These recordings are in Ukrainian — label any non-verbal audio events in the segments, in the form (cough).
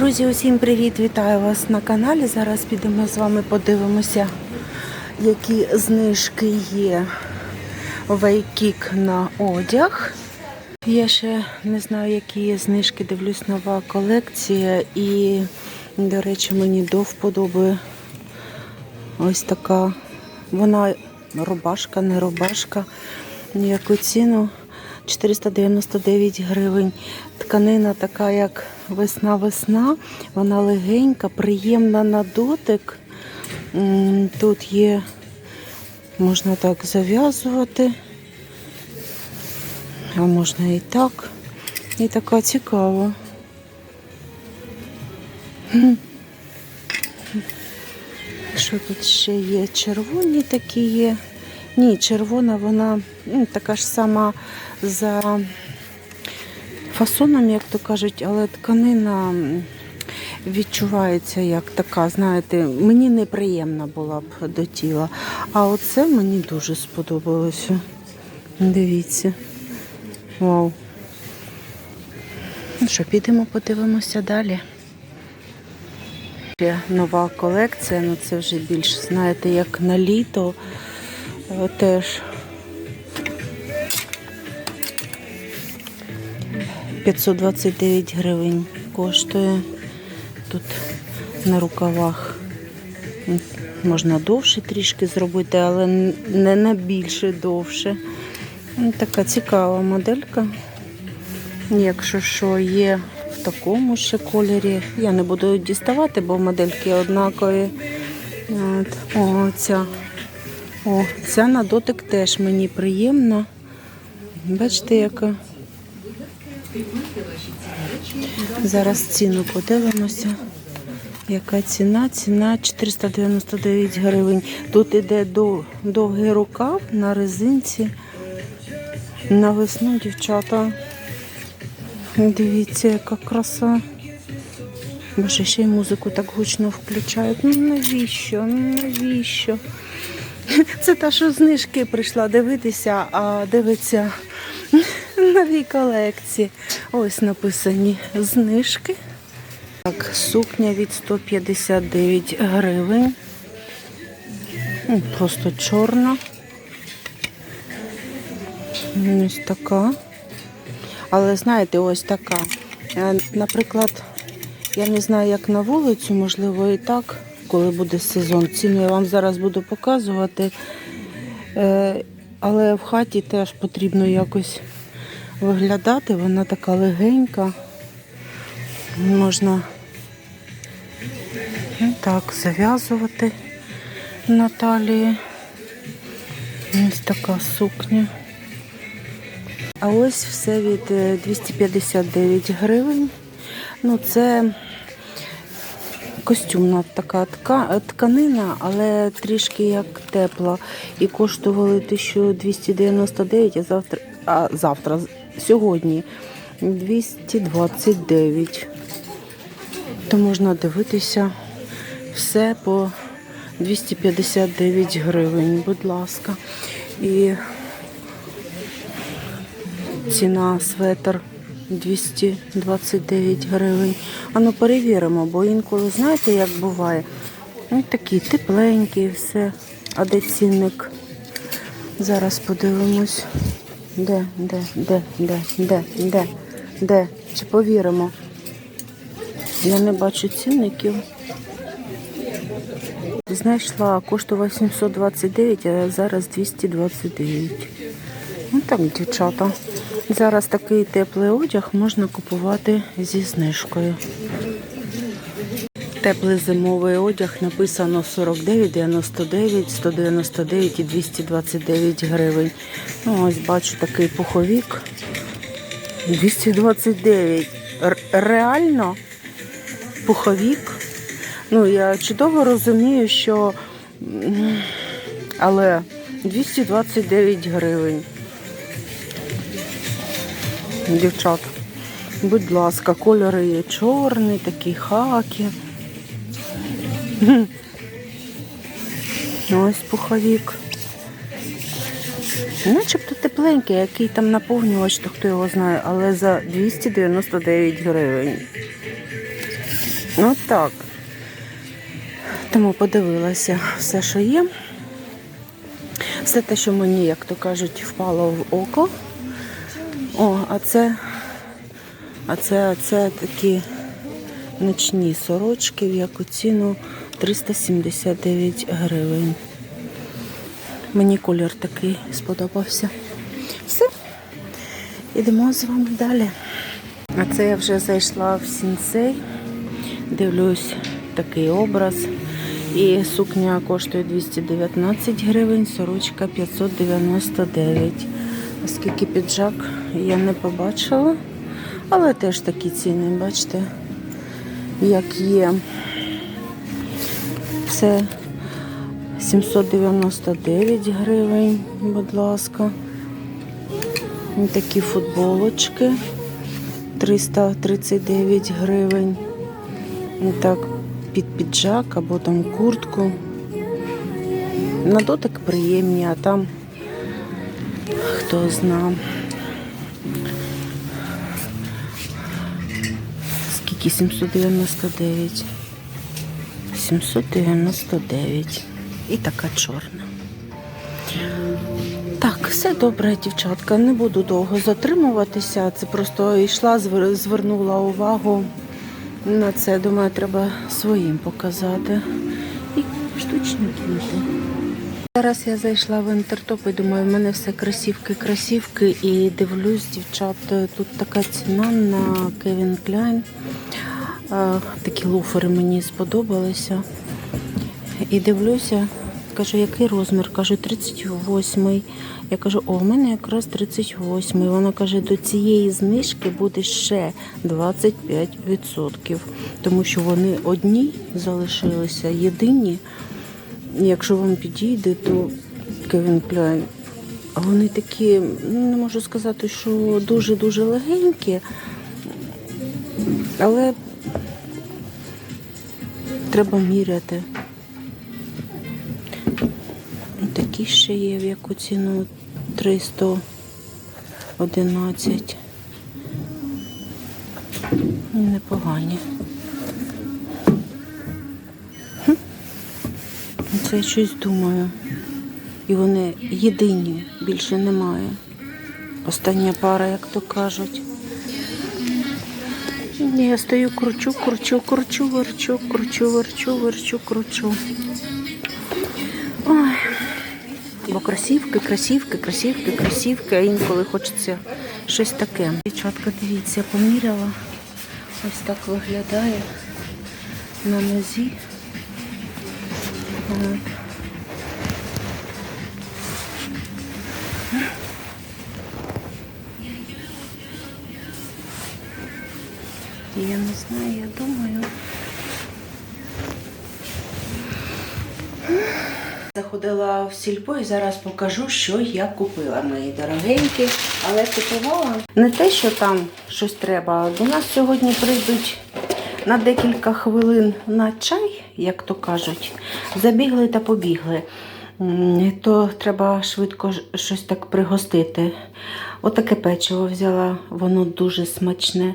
Друзі, усім привіт! Вітаю вас на каналі. Зараз підемо з вами подивимося, які знижки є в Айкік на одяг. Я ще не знаю, які є знижки, дивлюсь нова колекція. І, до речі, мені до вподоби ось така. Вона рубашка, не рубашка. Ніяку ціну 499 гривень. Тканина така, як весна-весна. Вона легенька, приємна на дотик. Тут є, можна так зав'язувати, а можна і так. І така цікава. Що тут ще є? Червоні такі є. Ні, червона вона м, така ж сама за фасоном, як то кажуть, але тканина відчувається як така, знаєте, мені неприємна була б до тіла. А оце мені дуже сподобалося. Дивіться. Вау. Ну що, підемо подивимося далі. Нова колекція, ну це вже більш, знаєте, як на літо. Теж 529 гривень коштує тут на рукавах. Можна довше трішки зробити, але не на більше довше. Така цікава моделька. Якщо що є в такому ще кольорі, я не буду діставати, бо модельки однакові. От. О, ця. О, ця на дотик теж мені приємна. Бачите, яка. Зараз ціну подивимося. Яка ціна? Ціна 499 гривень. Тут іде довгий рукав на резинці. На весну, дівчата. Дивіться, яка краса. Боже, ще й музику так гучно включають. Ну навіщо? Ну навіщо? (laughs) Це та, що знижки прийшла дивитися, а дивиться (laughs) нові колекції. Ось написані знижки. Так, сукня від 159 гривень. Ну, Просто чорна. Ось така. Але знаєте, ось така. Е, Наприклад, я не знаю, як на вулицю, можливо, і так, коли буде сезон. Ціну я вам зараз буду показувати. Е, Але в хаті теж потрібно якось виглядати. Вона така легенька. Можна так зав'язувати на талії. Ось така сукня. А ось все від е, 259 гривень. Ну, це костюмна така тка- тканина, але трішки як тепла. І коштували 1299, а завтра, а завтра, сьогодні 229. То можна дивитися все по 259 гривень, будь ласка. І ціна светр 229 гривень. А ну перевіримо, бо інколи, знаєте, як буває? Ну, такі тепленькі, все. А де цінник? Зараз подивимось. Де, де, де, де, де, де, де? Чи повіримо? Я не бачу цінників. Знайшла, коштувала 729, а зараз 229. Ну так, дівчата. Зараз такий теплий одяг можна купувати зі знижкою. Теплий зимовий одяг написано 49,99, 199 і 229 гривень. Ну, ось бачу такий пуховік. 229. Р- реально пуховік. Ну, я чудово розумію, що але 229 гривень. Дівчат, будь ласка, кольори є чорний, такий хакі. Ось пуховік. Начебто тепленький, який там наповнювач, то хто його знає, але за 299 гривень. От так. Тому подивилася все, що є. Все те, що мені, як то кажуть, впало в око. О, а це, а це, а це такі ночні сорочки, в яку ціну 379 гривень. Мені колір такий сподобався. Все. Ідемо з вами далі. А це я вже зайшла в сінцей. Дивлюсь такий образ. І сукня коштує 219 гривень, сорочка 599. Оскільки піджак я не побачила, але теж такі ціни, бачите, як є. Це 799 гривень, будь ласка. Ось Такі футболочки 339 гривень. І так, під піджак або там куртку. На дотик приємні, а там хто зна. Скільки 799? 799. І така чорна. Так, все добре, дівчатка. Не буду довго затримуватися. Це просто йшла, звернула увагу на це. Думаю, треба своїм показати. І штучні квіти. Зараз я зайшла в інтертоп і думаю, в мене все красівки, красівки. І дивлюсь, дівчат, тут така ціна на Кевін Кляйн. Е, Такі лофери мені сподобалися. І дивлюся, кажу, який розмір? Кажу, 38. Я кажу, о, у мене якраз 38. Вона каже, до цієї знижки буде ще 25%. Тому що вони одні залишилися, єдині. Якщо вам підійде, то Кевін Кляйн. Вони такі, ну не можу сказати, що дуже-дуже легенькі, але треба міряти. Такі ще є, в яку ціну 311. Непогані. Це я щось думаю. І вони єдині, більше немає. Остання пара, як то кажуть. Я стою, кручу, кручу, кручу, верчу, кручу, верчу, верчу, кручу. Ой. Бо красівки, красівки, красівки, красівки, а інколи хочеться щось таке. Дівчатка, дивіться, поміряла. Ось так виглядає на нозі. Я не знаю, я думаю. Заходила в сільпо і зараз покажу, що я купила, мої дорогенькі. Але купувала не те, що там щось треба. До нас сьогодні прийдуть на декілька хвилин на чай, як то кажуть. Забігли та побігли. То треба швидко щось так пригостити. Отаке печиво взяла, воно дуже смачне.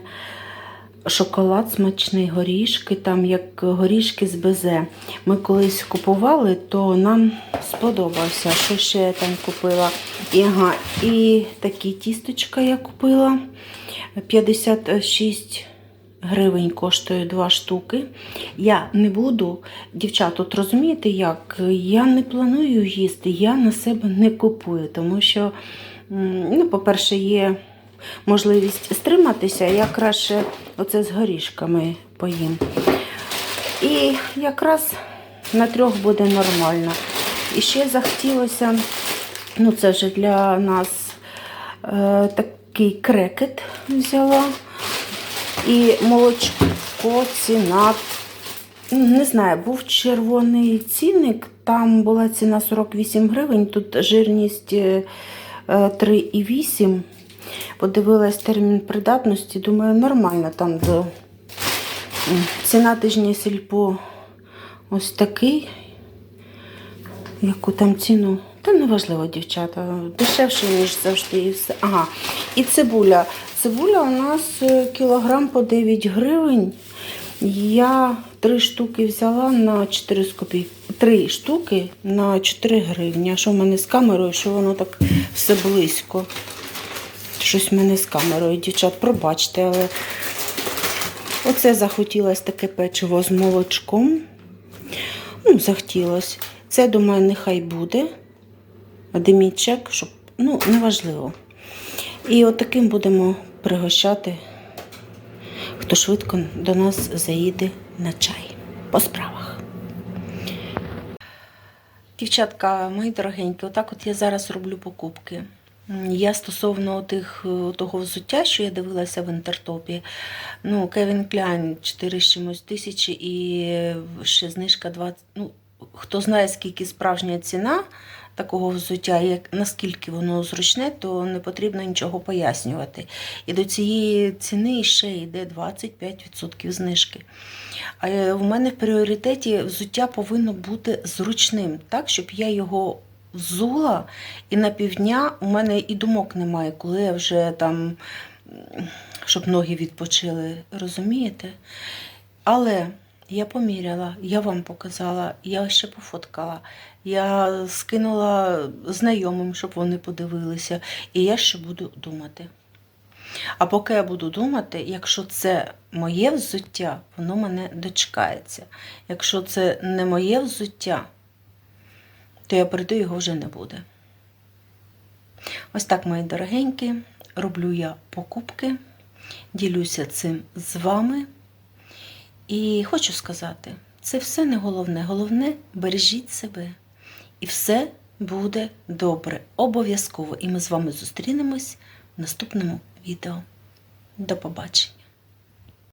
Шоколад смачний, горішки, там як горішки з безе. Ми колись купували, то нам сподобався. Що ще я там купила? І, ага, і такі тістечка я купила. 56 гривень коштує два штуки. Я не буду, дівчат, от розумієте як? Я не планую їсти, я на себе не купую, тому що, ну, по-перше, є можливість стриматися, я краще оце з горішками поїм. І якраз на трьох буде нормально. І ще захотілося, ну це вже для нас е, такий крекет взяла. І молочко, ціна. ну, Не знаю, був червоний цінник, там була ціна 48 гривень, тут жирність е, е, 3,8. Подивилась термін придатності, думаю, нормально там до ціна тижня сільпо ось такий. Яку там ціну? Та неважливо, дівчата. Дешевше, ніж завжди і все. Ага. І цибуля. Цибуля у нас е, кілограм по 9 гривень. Я три штуки взяла на 4 з копійки. Три штуки на 4 гривні. А що в мене з камерою, що воно так все близько. Щось в мене з камерою, дівчат, пробачте, але оце захотілося таке печиво з молочком. Ну, захотілося. Це, думаю, нехай буде. Демічек, щоб, ну, неважливо. І от будемо пригощати, хто швидко до нас заїде на чай по справах. Дівчатка, мої дорогенькі, отак от я зараз роблю покупки. Я стосовно тих, е, того взуття, що я дивилася в інтертопі, ну, Кевін Кляйн 4 з чимось тисячі і ще знижка 20. Ну, хто знає, скільки справжня ціна такого взуття, як наскільки воно зручне, то не потрібно нічого пояснювати. І до цієї ціни ще йде 25% знижки. А е, в мене в пріоритеті взуття повинно бути зручним, так, щоб я його взула, і на півдня у мене і думок немає, коли я вже там, щоб ноги відпочили, розумієте? Але я поміряла, я вам показала, я ще пофоткала, я скинула знайомим, щоб вони подивилися, і я ще буду думати. А поки я буду думати, якщо це моє взуття, воно мене дочекається. Якщо це не моє взуття, то я прийду його вже не буде. Ось так, мої дорогенькі, роблю я покупки, ділюся цим з вами. І хочу сказати, це все не головне. Головне, бережіть себе. І все буде добре. Обов'язково. І ми з вами зустрінемось в наступному відео. До побачення!